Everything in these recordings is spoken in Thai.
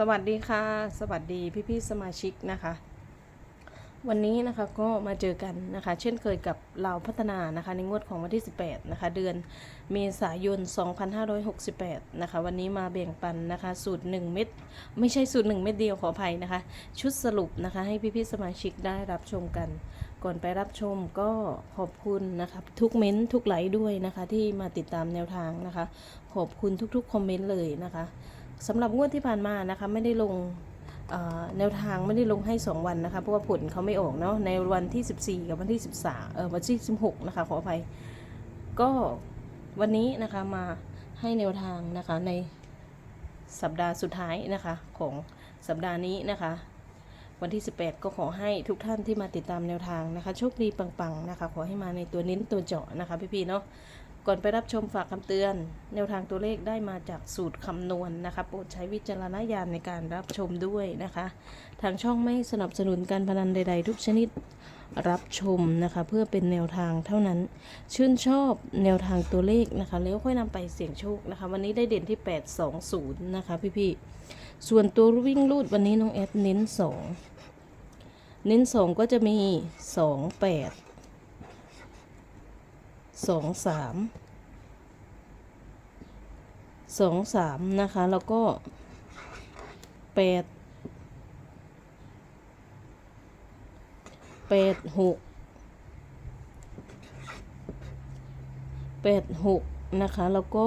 สวัสดีค่ะ สวัสดีพี่ๆสมาชิกนะคะ วันนี้นะคะก็มาเจอกันนะคะ เช่นเคยกับเราพัฒนานะคะ ในงวดของวันที่ 18 นะคะ เดือนเมษายน 2568 นะคะ วันนี้มาแบ่งปันนะคะ สูตร 1 เม็ดไม่ใช่สูตร 1 เม็ดเดียวขออภัยนะคะ ชุดสรุปนะคะให้พี่ๆสมาชิกได้รับชมกันก่อนไปรับชมก็ขอบคุณนะคะทุกเม้นทุกไลค์ด้วยนะคะ ที่มาติดตามแนวทางนะคะ ขอบคุณทุกๆคอมเมนต์เลยนะคะ สำหรับงวดที่ผ่านมานะคะไม่ได้ลงแนวทางไม่ได้ลงให้ 2 วันนะคะเพราะว่าผลเขาไม่ออกเนาะในวันที่ 14 กับวันที่ 13เออวันที่ 16 นะคะขออภัย ก็วันนี้นะคะมาให้แนวทางนะคะในสัปดาห์สุดท้ายนะคะของสัปดาห์นี้นะคะ วันที่ 18 ก็ขอให้ทุกท่านที่มาติดตามแนวทางนะคะโชคดีปังๆนะคะ ขอให้มาในตัวเน้นตัวเจาะนะคะพี่ๆเนาะ ก่อนไปรับชมฝากคำเตือน แนวทางตัวเลขได้มาจากสูตรคำนวณนะคะ โปรดใช้วิจารณญาณในการรับชมด้วยนะคะ ทางช่องไม่สนับสนุนการพนันใด ๆ ทุกชนิดรับชมนะคะ เพื่อเป็นแนวทางเท่านั้น ชื่นชอบแนวทางตัวเลขนะคะ แล้วค่อยนำไปเสี่ยงโชคนะคะ วันนี้ได้เด่นที่ 820 นะคะพี่ๆส่วนตัววิ่งลูดวันนี้น้องแอดเน้น 2 เน้น 2 ก็จะมี 2 8 สองสามสองสามนะคะ แล้วก็แปดแปดหกแปดหกนะคะ แล้วก็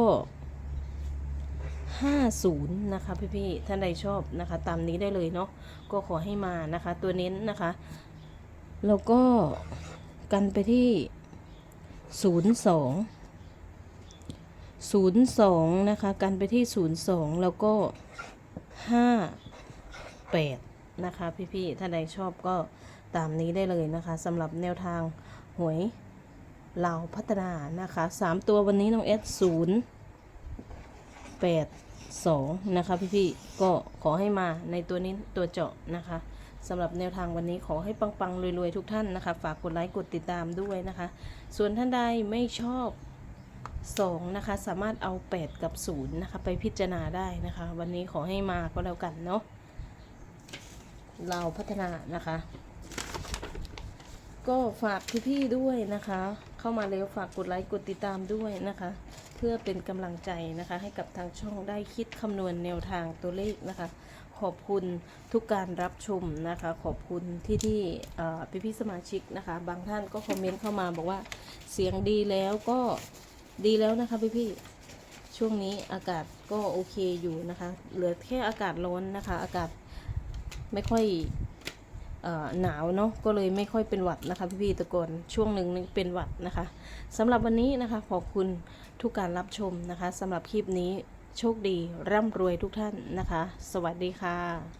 ห้าศูนย์นะคะพี่ๆท่านใดชอบนะคะ ตามนี้ได้เลยเนาะก็ขอให้มานะคะ ตัวเน้นนะคะ แล้วก็กันไปที่ ศูนย์สองศูนย์สองนะคะ กันไปที่ศูนย์สองแล้วก็ห้าแปดนะคะ พี่ๆ ถ้าใดชอบก็ตามนี้ได้เลยนะคะสำหรับแนวทางหวยเหล่าพัฒนานะคะสามตัววันนี้น้องเอสศูนย์แปดสองนะคะพี่ๆ ก็ขอให้มาในตัวนี้ตัวเจาะนะคะ สำหรับแนวทางวันนี้ขอให้ปังๆรวยๆทุกท่านนะคะ ฝากกดไลค์กดติดตามด้วยนะคะ ส่วนท่านใดไม่ชอบ 2 นะคะ สามารถเอา 8 กับ 0 นะคะ ไปพิจารณาได้นะคะ วันนี้ขอให้มาก็แล้วกันเนาะเราพัฒนานะคะ ก็ฝากพี่ๆด้วยนะคะ เข้ามาแล้วฝากกดไลค์กดติดตามด้วยนะคะ เพื่อเป็นกำลังใจนะคะ ให้กับทางช่องได้คิดคำนวณแนวทางตัวเลขนะคะ ขอบคุณทุกการรับชมนะคะ ขอบคุณที่ที่พี่พี่ๆสมาชิกนะคะ บางท่านก็คอมเมนต์เข้ามาบอกว่าเสียงดีแล้วก็ดีแล้วนะคะพี่พี่ๆช่วงนี้อากาศก็โอเคอยู่นะคะ เหลือแค่อากาศร้อนนะคะ อากาศไม่ค่อยอหนาวเนาะก็เลยไม่ค่อยเป็นหวัดนะคะพี่พี่ๆตะกอนช่วงหนึ่งนึงเป็นหวัดนะคะสำหรับวันนี้นะคะขอบคุณทุกการรับชมนะคะสำหรับคลิปนี้ โชคดีร่ำรวยทุกท่านนะคะ สวัสดีค่ะ